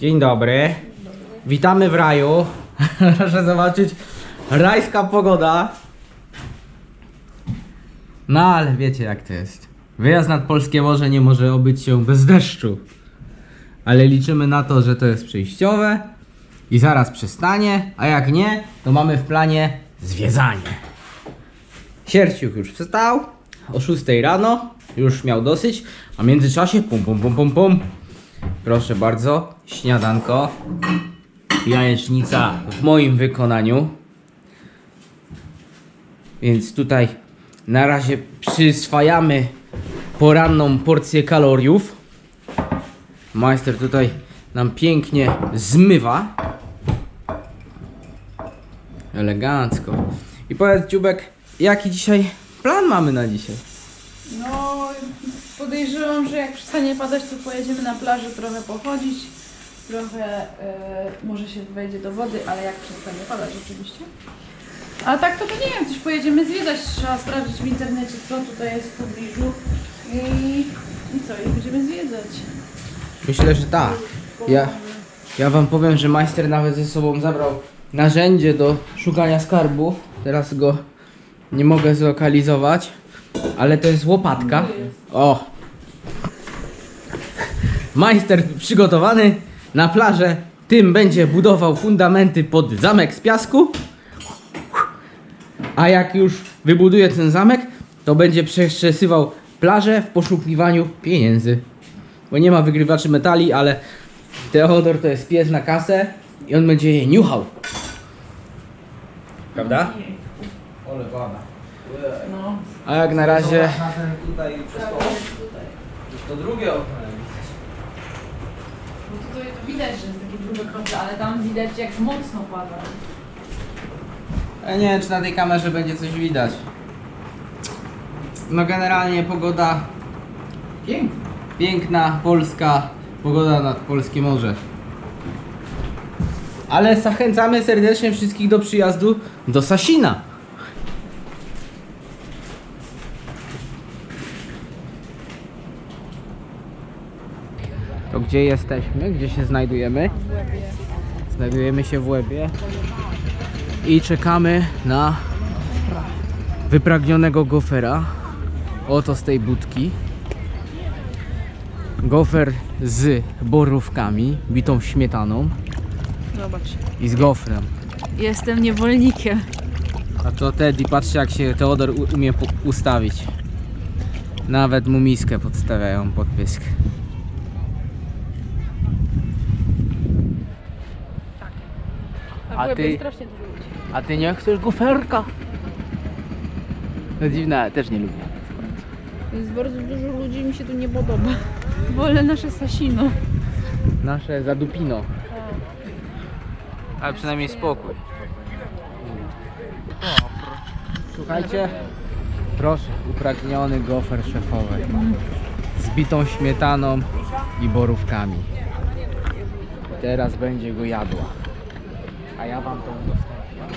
Dzień dobry. Witamy w raju. Proszę zobaczyć. Rajska pogoda. No ale wiecie jak to jest. Wyjazd nad polskie morze nie może obyć się bez deszczu. Ale liczymy na to, że to jest przejściowe i zaraz przestanie, a jak nie, to mamy w planie zwiedzanie. Sierciuch już wstał o 6 rano, już miał dosyć, a w międzyczasie pum pum pum pum pum. Proszę bardzo, śniadanko, jajecznica w moim wykonaniu. Więc tutaj na razie przyswajamy poranną porcję kaloriów. Majster tutaj nam pięknie zmywa. Elegancko. I powiedz Dziubek, jaki dzisiaj plan mamy na dzisiaj? No, podejrzewam, że jak przestanie padać, to pojedziemy na plażę trochę pochodzić. Trochę e, może się wejdzie do wody, ale jak przestanie padać oczywiście. A tak to, to nie wiem, coś pojedziemy zwiedzać. Trzeba sprawdzić w internecie, co tutaj jest w pobliżu. I, i co, i będziemy zwiedzać. Myślę, że tak. Ja, ja wam powiem, że majster nawet ze sobą zabrał narzędzie do szukania skarbu. Teraz go nie mogę zlokalizować, ale to jest łopatka. O! Majster przygotowany na plażę. Tym będzie budował fundamenty pod zamek z piasku. A jak już wybuduje ten zamek, to będzie przestrzesywał plażę w poszukiwaniu pieniędzy. Bo nie ma wygrywaczy metali, ale Teodor to jest pies na kasę i on będzie je niuchał. Prawda? Ole. No, A jak na razie... tutaj. To drugie okno. Widać, że jest takie grube krople, ale tam widać jak mocno pada. Ja nie wiem, czy na tej kamerze będzie coś widać. No generalnie pogoda piękna. Piękna, polska pogoda nad polskie morze. Ale zachęcamy serdecznie wszystkich do przyjazdu do Sasina. To gdzie jesteśmy? Gdzie się znajdujemy? Znajdujemy się w Łebie i czekamy na wypragnionego gofera. Oto z tej budki. Gofer z borówkami, bitą śmietaną Zobacz. i z gofrem. Jestem niewolnikiem. A to Teddy, patrzcie jak się Teodor u- umie ustawić. Nawet mu miskę podstawiają pod pysk. A, ty- jest strasznie dużo ludzi. A ty nie chcesz goferka? To dziwne, też nie lubię. Jest bardzo dużo ludzi, mi się tu nie podoba. Wolę nasze Sasino. Nasze zadupino. Ale przynajmniej spokój. Słuchajcie, proszę, upragniony gofer szefowy. Z bitą śmietaną i borówkami. Teraz będzie go jadła. A ja wam to udostępniam.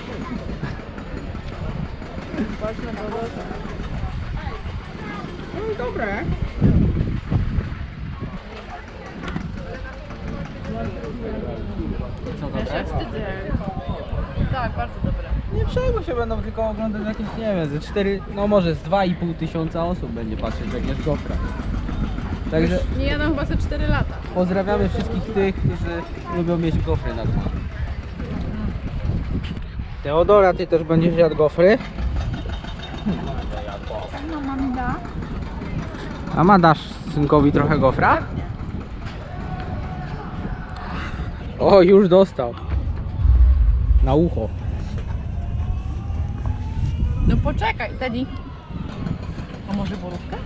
Wodę. No dobre. Co Ja się wstydzę. Tak, bardzo dobre. Nie przejmuj się, będą tylko oglądać jakieś, nie wiem, ze 4, no może z 2,5 tysiąca osób będzie patrzeć jak jest gofra. Także Nie jadam chyba ze 4 lata. pozdrawiamy wszystkich tych, którzy lubią mieć gofry na dwa. Teodora, ty też będziesz jadł gofry? No mam da. A ma dasz synkowi trochę gofra? O, już dostał. Na ucho. No poczekaj, Teddy. A może borówka?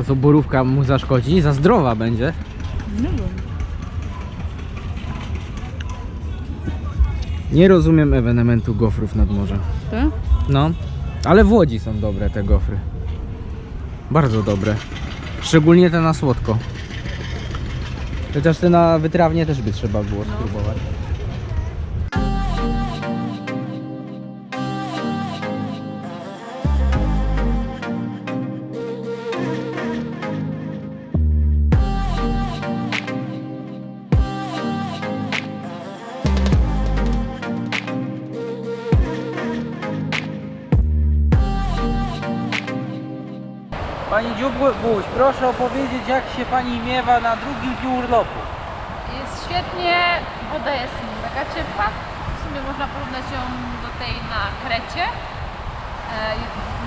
O co borówka mu zaszkodzi? Za zdrowa będzie. Nie Nie rozumiem ewenementu gofrów nad morzem. Tak? No, ale w Łodzi są dobre te gofry. Bardzo dobre. Szczególnie te na słodko. Chociaż te na wytrawnie też by trzeba było spróbować. Proszę opowiedzieć jak się Pani miewa na drugim dniu urlopu. Jest świetnie, woda jest mega ciepła. W sumie można porównać ją do tej na Krecie. E,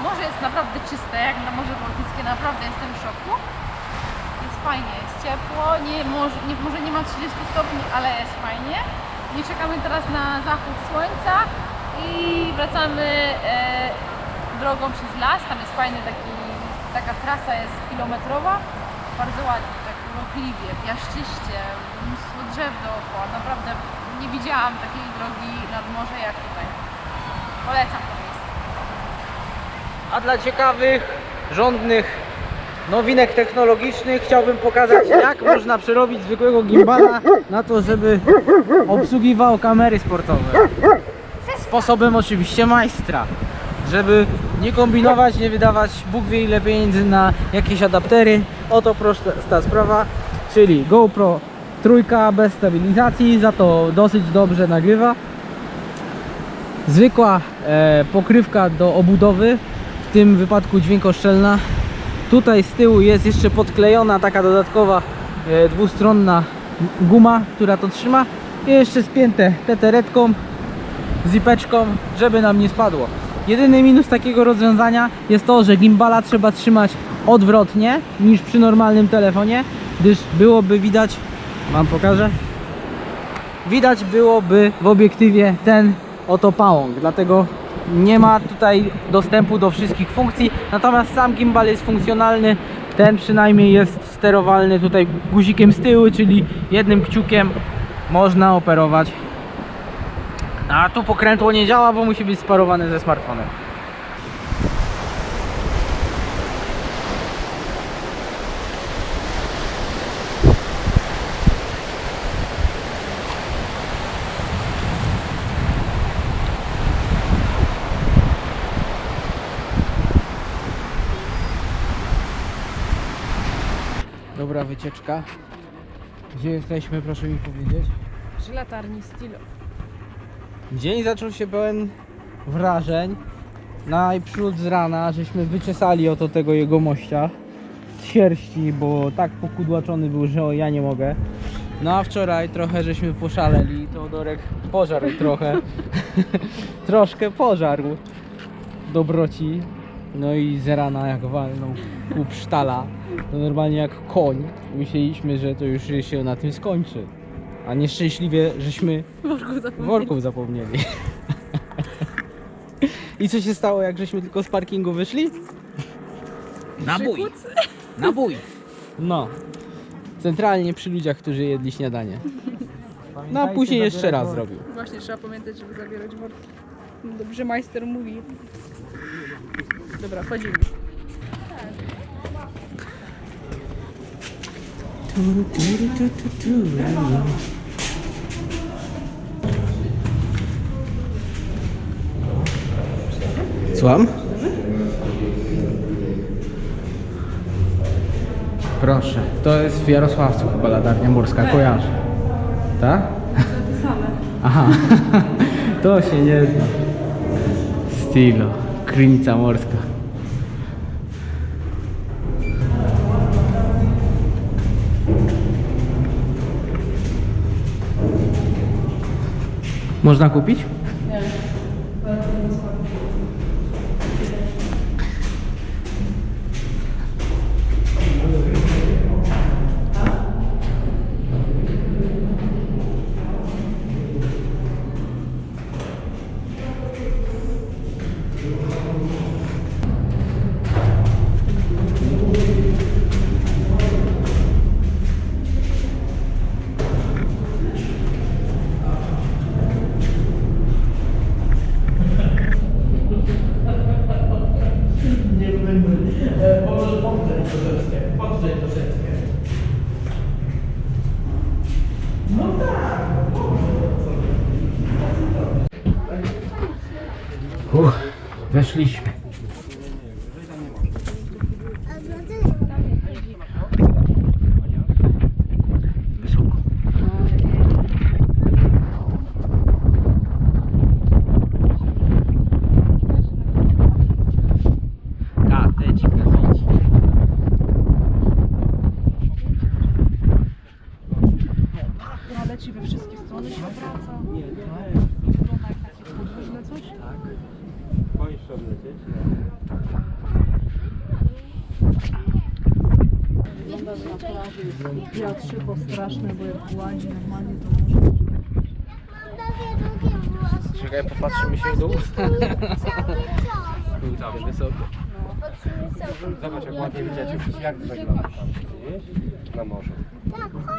Morze jest naprawdę czyste, jak na Morze Bałtyckie, naprawdę jestem w szoku. Jest fajnie, jest ciepło, nie, może, nie, może nie ma 30 stopni, ale jest fajnie. Nie czekamy teraz na zachód słońca i wracamy e, drogą przez las. Tam jest fajny taki, taka trasa jest kilometrowa. Bardzo ładnie, tak urokliwie, piaszczyście, mnóstwo drzew dookoła. Naprawdę nie widziałam takiej drogi nad morze jak tutaj. Polecam to miejsce. A dla ciekawych, żądnych nowinek technologicznych chciałbym pokazać jak można przerobić zwykłego gimbala na to, żeby obsługiwał kamery sportowe. Sposobem oczywiście majstra. Żeby nie kombinować, nie wydawać Bóg wie ile pieniędzy na jakieś adaptery. Oto prosta sprawa, czyli GoPro trójka bez stabilizacji, za to dosyć dobrze nagrywa. Zwykła e, pokrywka do obudowy, w tym wypadku dźwiękoszczelna. Tutaj z tyłu jest jeszcze podklejona taka dodatkowa e, dwustronna guma, która to trzyma. I jeszcze spięte teteretką, zipeczką, żeby nam nie spadło. Jedyny minus takiego rozwiązania jest to, że gimbala trzeba trzymać odwrotnie niż przy normalnym telefonie, gdyż byłoby widać, wam pokażę, widać byłoby w obiektywie ten oto pałąk, dlatego nie ma tutaj dostępu do wszystkich funkcji, natomiast sam gimbal jest funkcjonalny, ten przynajmniej jest sterowalny tutaj guzikiem z tyłu, czyli jednym kciukiem można operować. A tu pokrętło nie działa, bo musi być sparowane ze smartfonem. Dobra wycieczka. Gdzie jesteśmy, proszę mi powiedzieć? Przy latarni Stilo. Dzień zaczął się pełen wrażeń. Najprzód z rana żeśmy wyczesali oto tego jego mościa z sierści, bo tak pokudłaczony był, że o, ja nie mogę. No a wczoraj trochę żeśmy poszaleli, Teodorek pożarł trochę. Troszkę pożarł dobroci. No i z rana jak walnął kup sztala, to normalnie jak koń. Myśleliśmy, że to już się na tym skończy. A nieszczęśliwie żeśmy worków zapomnieli. I co się stało, jak żeśmy tylko z parkingu wyszli? Nabój! Nabój! No. Centralnie przy ludziach, którzy jedli śniadanie. No a później jeszcze raz zrobił. Właśnie trzeba pamiętać, żeby zabierać worki. Dobrze majster mówi. Dobra, wchodzimy. Słucham? Proszę, to jest w Jarosławcu chyba latarnia morska, kojarzę. Tak? Same. Aha, to się nie zna. Stilo, krynica morska. Można kupić? Leci we wszystkie strony się obraca. Nie, to Wygląda jak takie podwójne coś. tak. Boisz się odlecieć? Wygląda, na plaży jest wiatrzyko straszne, bo jak gładzi normalnie to może... Czekaj, popatrzymy się w dół. Cały wysoko. Zobacz jak ładnie widać, jak wygląda tam? Na morzu.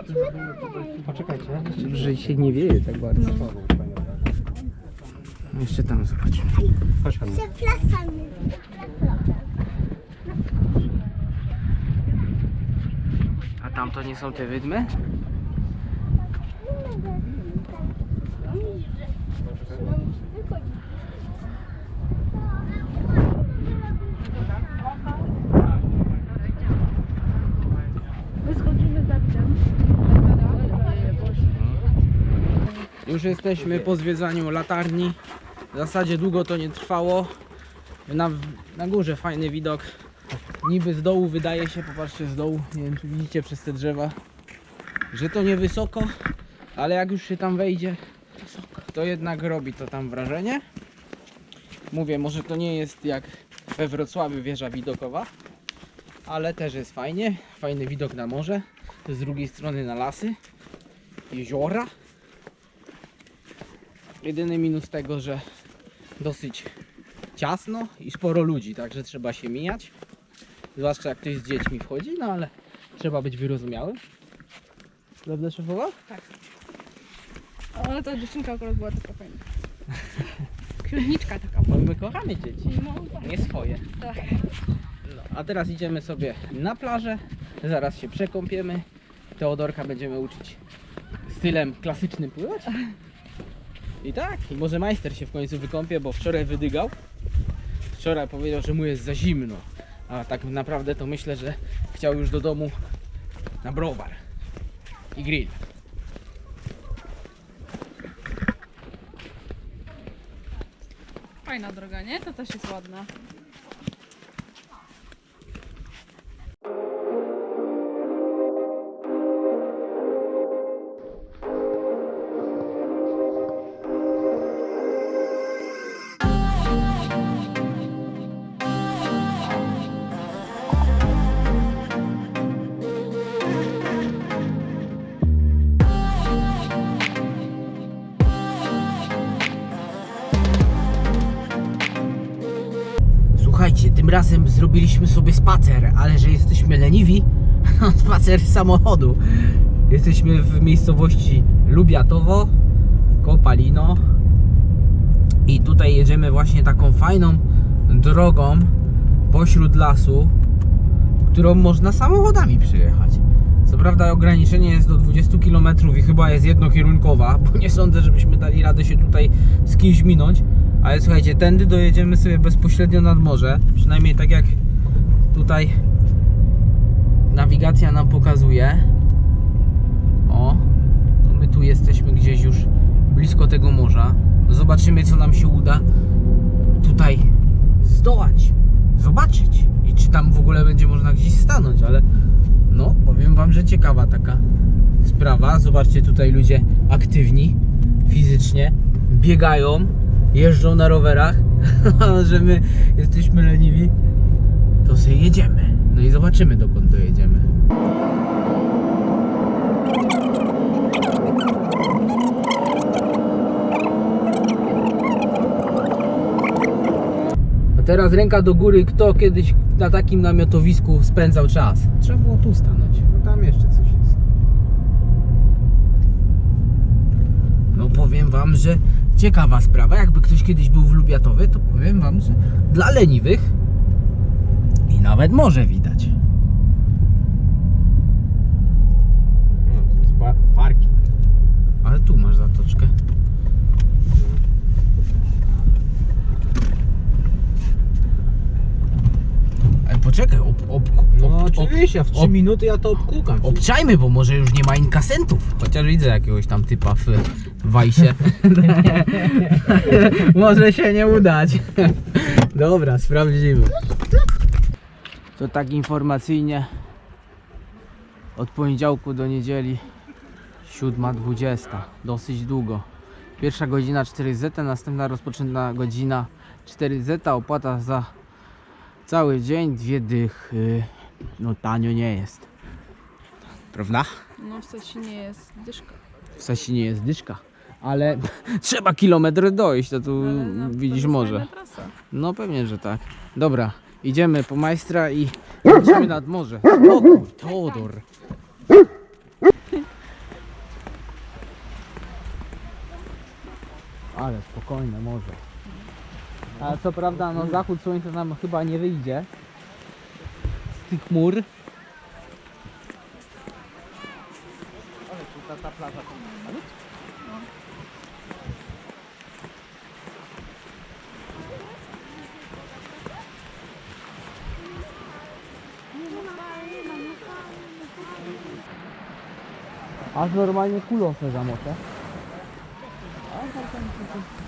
Tak. Poczekajcie, jeszcze Że się nie wieje tak bardzo. tak. Jeszcze tam zobaczymy. Chodź Hanna. Przepraszamy. A tam to nie są te wydmy? Już jesteśmy po zwiedzaniu latarni. W zasadzie długo to nie trwało. Na, na górze fajny widok. Niby z dołu wydaje się, popatrzcie z dołu, nie wiem czy widzicie przez te drzewa, że to niewysoko, ale jak już się tam wejdzie, to jednak robi to tam wrażenie. Mówię, może to nie jest jak we Wrocławiu wieża widokowa, ale też jest fajnie. Fajny widok na morze, z drugiej strony na lasy, jeziora. Jedyny minus tego, że dosyć ciasno i sporo ludzi, także trzeba się mijać. Zwłaszcza jak ktoś z dziećmi wchodzi, no ale trzeba być wyrozumiałym. Prawda szefowa? Ale ta dziewczynka akurat była taka fajna. Księżniczka taka była. my kochamy dzieci, No tak. nie swoje. tak. No, a teraz idziemy sobie na plażę, zaraz się przekąpiemy. Teodorka będziemy uczyć stylem klasycznym pływać. I tak, i może majster się w końcu wykąpie, bo wczoraj wydygał. Wczoraj powiedział, że mu jest za zimno. A tak naprawdę to myślę, że chciał już do domu na browar i grill. Fajna droga, nie? To też jest ładna. Że jesteśmy leniwi, spacer z samochodu. Jesteśmy w miejscowości Lubiatowo, Kopalino i tutaj jedziemy właśnie taką fajną drogą pośród lasu, którą można samochodami przejechać. Co prawda ograniczenie jest do 20 km i chyba jest jednokierunkowa, bo nie sądzę, żebyśmy dali radę się tutaj z kimś minąć. Ale słuchajcie, tędy dojedziemy sobie bezpośrednio nad morze. Przynajmniej tak jak tutaj nawigacja nam pokazuje. O, to my tu jesteśmy gdzieś już blisko tego morza. Zobaczymy, co nam się uda tutaj zdołać, zobaczyć. I czy tam w ogóle będzie można gdzieś stanąć, ale no, powiem Wam, że ciekawa taka sprawa. Zobaczcie, tutaj ludzie aktywni fizycznie, biegają, jeżdżą na rowerach, że my jesteśmy leniwi, to sobie jedziemy. No i zobaczymy, dokąd dojedziemy. A teraz ręka do góry, kto kiedyś na takim namiotowisku spędzał czas. Trzeba było tu stanąć. No tam jeszcze coś jest. No powiem wam, że ciekawa sprawa. Jakby ktoś kiedyś był w Lubiatowie, to powiem wam, że dla leniwych i nawet może widać. No, to jest pa- parking. Ale tu masz zatoczkę. Ale poczekaj, ob, ob, ob, No ob, oczywiście, w 3 ob- minuty ja to obkukam. Obczajmy, bo może już nie ma inkasentów. Chociaż widzę jakiegoś tam typa w wajsie. może się nie udać. Dobra, sprawdzimy. To tak informacyjnie od poniedziałku do niedzieli 7.20. Dosyć długo. Pierwsza godzina 4Z, następna rozpoczęta godzina 4Z. Opłata za cały dzień, dwie dychy. No tanio nie jest. Prawda? No w sensie nie jest dyszka. W sensie nie jest dyszka. Ale trzeba kilometr dojść, to tu Ale na- to widzisz jest może. fajna trasa. No pewnie, że tak. Dobra, idziemy po majstra i lecimy nad morze. Spokój, Teodor. Ale spokojne morze. A co prawda, no zachód słońca nam chyba nie wyjdzie tych chmur. Ale tu ta, ta plaża to Aż normalnie kulosę zamoczę.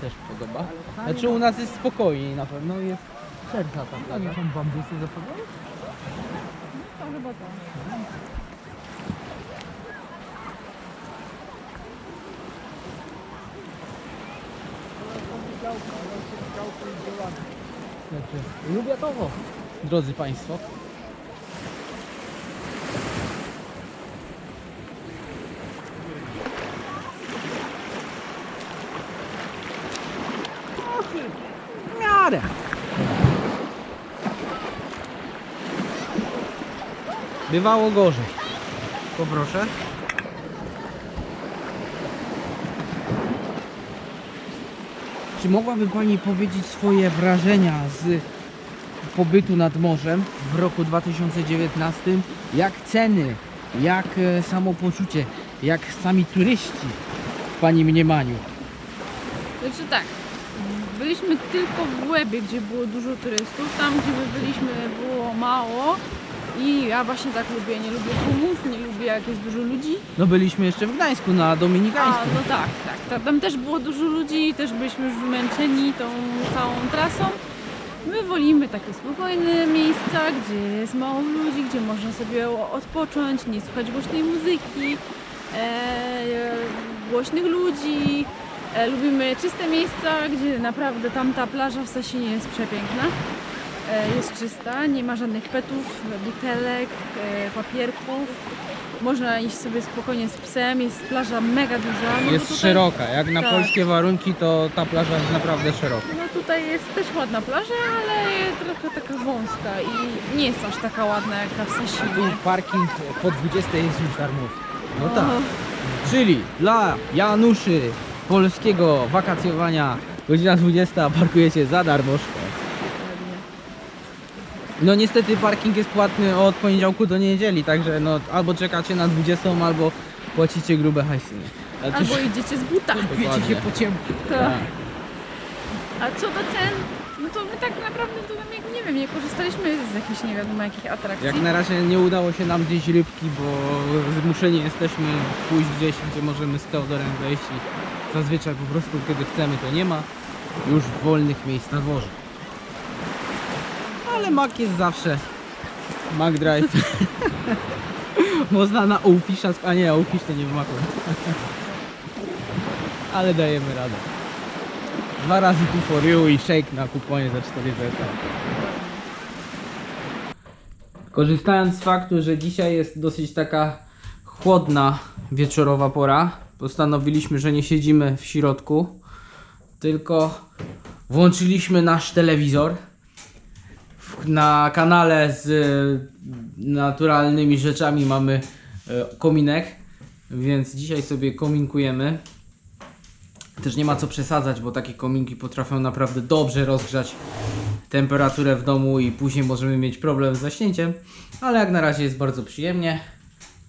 Też podoba. Znaczy u nas jest spokojniej na pewno, jest szersza ta plaża. Nie są bambusy zachowane? Chyba to. Znaczy, lubiatowo, drodzy Państwo. W miarę. Bywało gorzej. Poproszę. Czy mogłaby Pani powiedzieć swoje wrażenia z pobytu nad morzem w roku 2019? Jak ceny, jak e, samopoczucie, jak sami turyści w Pani mniemaniu? Znaczy tak, byliśmy tylko w Łebie, gdzie było dużo turystów. Tam, gdzie my byliśmy, było mało. I ja właśnie tak lubię, nie lubię tłumów, nie lubię jak jest dużo ludzi. No byliśmy jeszcze w Gdańsku na A, Dominikańskim. no tak, tak. Ta- Tam też było dużo ludzi, też byliśmy już wymęczeni tą całą trasą. My wolimy takie spokojne miejsca, gdzie jest mało ludzi, gdzie można sobie o- odpocząć, nie słuchać głośnej muzyki, e, głośnych ludzi. E, lubimy czyste miejsca, gdzie naprawdę tamta plaża w Stasinie jest przepiękna. E, jest czysta, nie ma żadnych petów, butelek, e, papierków. Można iść sobie spokojnie z psem, jest plaża mega duża. No Jest tutaj- szeroka, jak na tak. polskie warunki to ta plaża jest naprawdę szeroka. No tutaj jest też ładna plaża, ale trochę taka wąska i nie jest aż taka ładna jak ta w Tu Sasinie. parking po 20 jest już darmowy. No O, tak. Czyli dla Januszy polskiego wakacjowania godzina 20 parkujecie za dokładnie. No niestety parking jest płatny od poniedziałku do niedzieli, także no albo czekacie na 20, albo płacicie grube hajsy. Ale Albo cóż, idziecie z buta. wiecie się po ciemku. Tak. A co do cen, no to my tak naprawdę to tam jak nie wiem, nie korzystaliśmy z jakichś nie wiadomo jakich atrakcji. Jak na razie nie udało się nam zjeść rybki, bo zmuszeni jesteśmy pójść gdzieś, gdzie możemy z Teodorem wejść i zazwyczaj po prostu kiedy chcemy to nie ma już wolnych miejsc na dworze. Ale Mac jest zawsze Mac Drive. Można na Ołfisza, a nie, Ołfisz to nie w Macu. Ale dajemy radę. Dwa razy tu for you i shake na kuponie za 4 zeta. Korzystając z faktu, że dzisiaj jest dosyć taka chłodna wieczorowa pora, postanowiliśmy, że nie siedzimy w środku, tylko włączyliśmy nasz telewizor. Na kanale z e, naturalnymi rzeczami mamy e, kominek, więc dzisiaj sobie kominkujemy. Też nie ma co przesadzać, bo takie kominki potrafią naprawdę dobrze rozgrzać temperaturę w domu i później możemy mieć problem z zaśnięciem, ale jak na razie jest bardzo przyjemnie.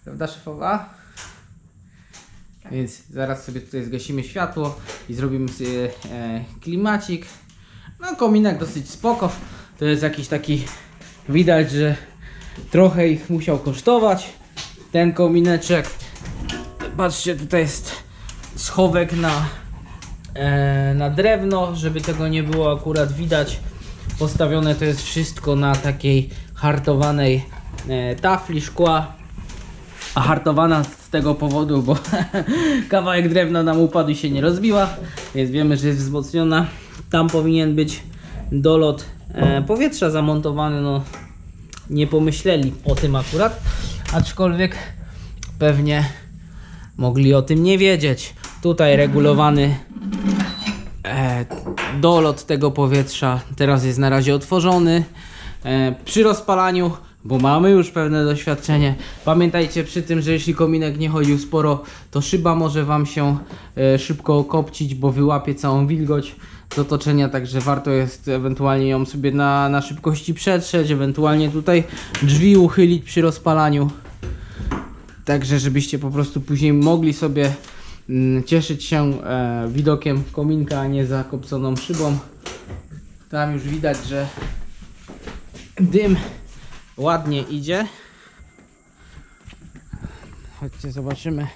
Prawda szefowa? Więc zaraz sobie tutaj zgasimy światło i zrobimy sobie e, klimacik. No kominek dosyć spoko. To jest jakiś taki, widać, że trochę ich musiał kosztować. Ten komineczek. Patrzcie, tutaj jest schowek na, e, na drewno, żeby tego nie było akurat widać. Postawione to jest wszystko na takiej hartowanej e, tafli szkła. hartowana z tego powodu, bo kawałek drewna nam upadł i się nie rozbiła, więc wiemy, że jest wzmocniona. Tam powinien być dolot powietrza zamontowany, no nie pomyśleli o tym akurat, aczkolwiek pewnie mogli o tym nie wiedzieć. Tutaj regulowany e, dolot tego powietrza teraz jest na razie otworzony. E, przy rozpalaniu, bo mamy już pewne doświadczenie, pamiętajcie przy tym, że jeśli kominek nie chodził sporo, to szyba może Wam się e, szybko okopcić, bo wyłapie całą wilgoć z otoczenia, także warto jest ewentualnie ją sobie na, na szybkości przetrzeć, ewentualnie tutaj drzwi uchylić przy rozpalaniu. Także żebyście po prostu później mogli sobie mm, cieszyć się e, widokiem kominka, a nie zakopconą szybą. Tam już widać, że dym ładnie idzie. Chodźcie, zobaczymy.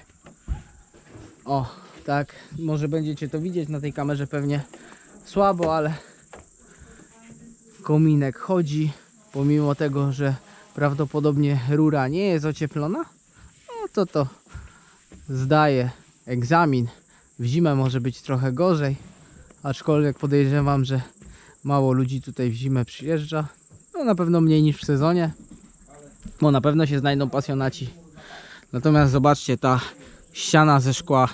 O, tak, może będziecie to widzieć na tej kamerze pewnie słabo, ale kominek chodzi, pomimo tego, że prawdopodobnie rura nie jest ocieplona. No to to zdaje egzamin. W zimę może być trochę gorzej, aczkolwiek podejrzewam, że mało ludzi tutaj w zimę przyjeżdża. No na pewno mniej niż w sezonie, bo na pewno się znajdą pasjonaci. Natomiast zobaczcie, ta ściana ze szkła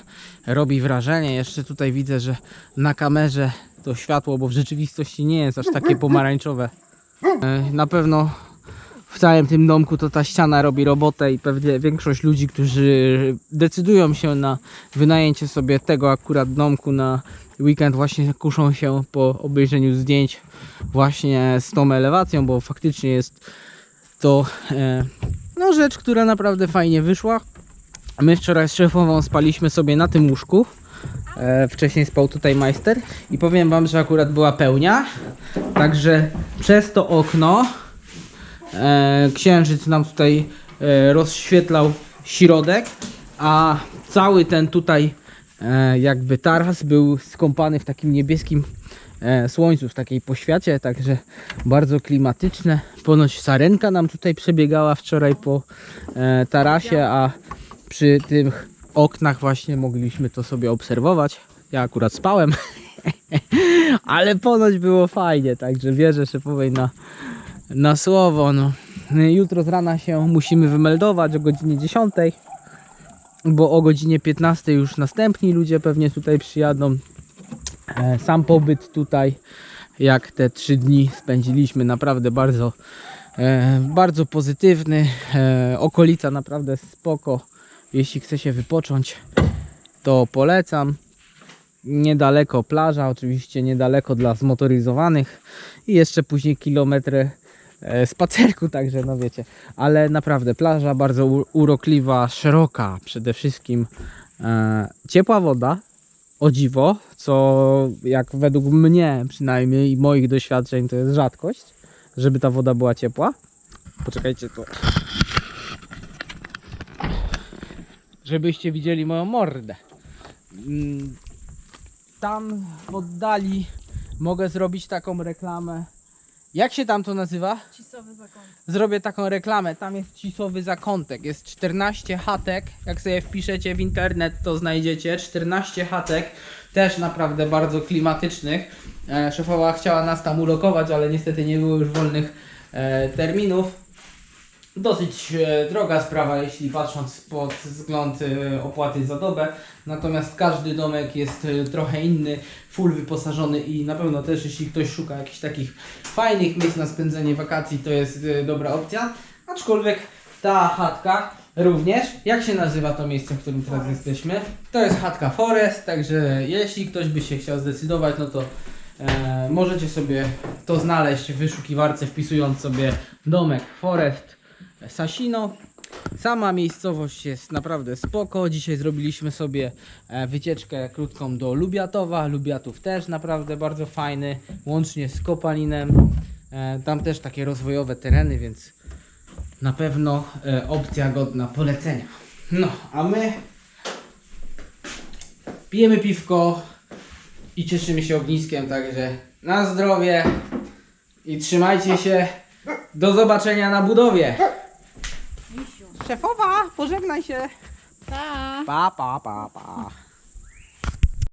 robi wrażenie. Jeszcze tutaj widzę, że na kamerze to światło, bo w rzeczywistości nie jest aż takie pomarańczowe. E, Na pewno w całym tym domku to ta ściana robi robotę i pewnie większość ludzi, którzy decydują się na wynajęcie sobie tego akurat domku na weekend właśnie kuszą się po obejrzeniu zdjęć właśnie z tą elewacją, bo faktycznie jest to e, no rzecz, która naprawdę fajnie wyszła. My wczoraj z szefową spaliśmy sobie na tym łóżku. E, wcześniej spał tutaj majster i powiem wam, że akurat była pełnia. Także przez to okno e, księżyc nam tutaj e, rozświetlał środek, a cały ten tutaj e, jakby taras był skąpany w takim niebieskim e, słońcu, w takiej poświacie, także bardzo klimatyczne. Ponoć sarenka nam tutaj przebiegała wczoraj po e, tarasie, a przy tych oknach właśnie mogliśmy to sobie obserwować. Ja akurat spałem, ale ponoć było fajnie, także wierzę szefowej na, na słowo. No. Jutro z rana się musimy wymeldować o godzinie 10, bo o godzinie 15 już następni ludzie pewnie tutaj przyjadą. E, Sam pobyt tutaj, jak te trzy dni spędziliśmy, naprawdę bardzo, e, bardzo pozytywny. E, okolica naprawdę spoko. Jeśli chce się wypocząć, to polecam. Niedaleko plaża, oczywiście niedaleko dla zmotoryzowanych i jeszcze później kilometry e, spacerku, także no wiecie, ale naprawdę plaża bardzo urokliwa, szeroka przede wszystkim, e, ciepła woda, o dziwo, co jak według mnie przynajmniej i moich doświadczeń to jest rzadkość, żeby ta woda była ciepła. Poczekajcie tu. Żebyście widzieli moją mordę. Mm, Tam w oddali mogę zrobić taką reklamę. Jak się tam to nazywa? Cisowy zakon. Zrobię taką reklamę. Tam jest cisowy zakątek. Jest 14 chatek. Jak sobie wpiszecie w internet, to znajdziecie 14 chatek. Też naprawdę bardzo klimatycznych. E, szefowa chciała nas tam ulokować, ale niestety nie było już wolnych e, terminów. Dosyć e, droga sprawa, jeśli patrząc pod wzgląd e, opłaty za dobę. Natomiast każdy domek jest e, trochę inny, full wyposażony i na pewno też jeśli ktoś szuka jakichś takich fajnych miejsc na spędzenie wakacji, to jest dobra opcja. Aczkolwiek ta chatka również, jak się nazywa to miejsce, w którym teraz jesteśmy? To jest chatka Forest, także jeśli ktoś by się chciał zdecydować, no to e, możecie sobie to znaleźć w wyszukiwarce wpisując sobie domek Forest Sasino. Sama miejscowość jest naprawdę spoko. Dzisiaj zrobiliśmy sobie e, wycieczkę krótką do Lubiatowa. Lubiatów też naprawdę bardzo fajny, łącznie z Kopalinem. E, Tam też takie rozwojowe tereny, więc na pewno e, opcja godna polecenia. No, a my pijemy piwko i cieszymy się ogniskiem, także na zdrowie i trzymajcie się. Do zobaczenia na budowie. Szefowa, pożegnaj się. Pa! Pa, pa, pa, pa.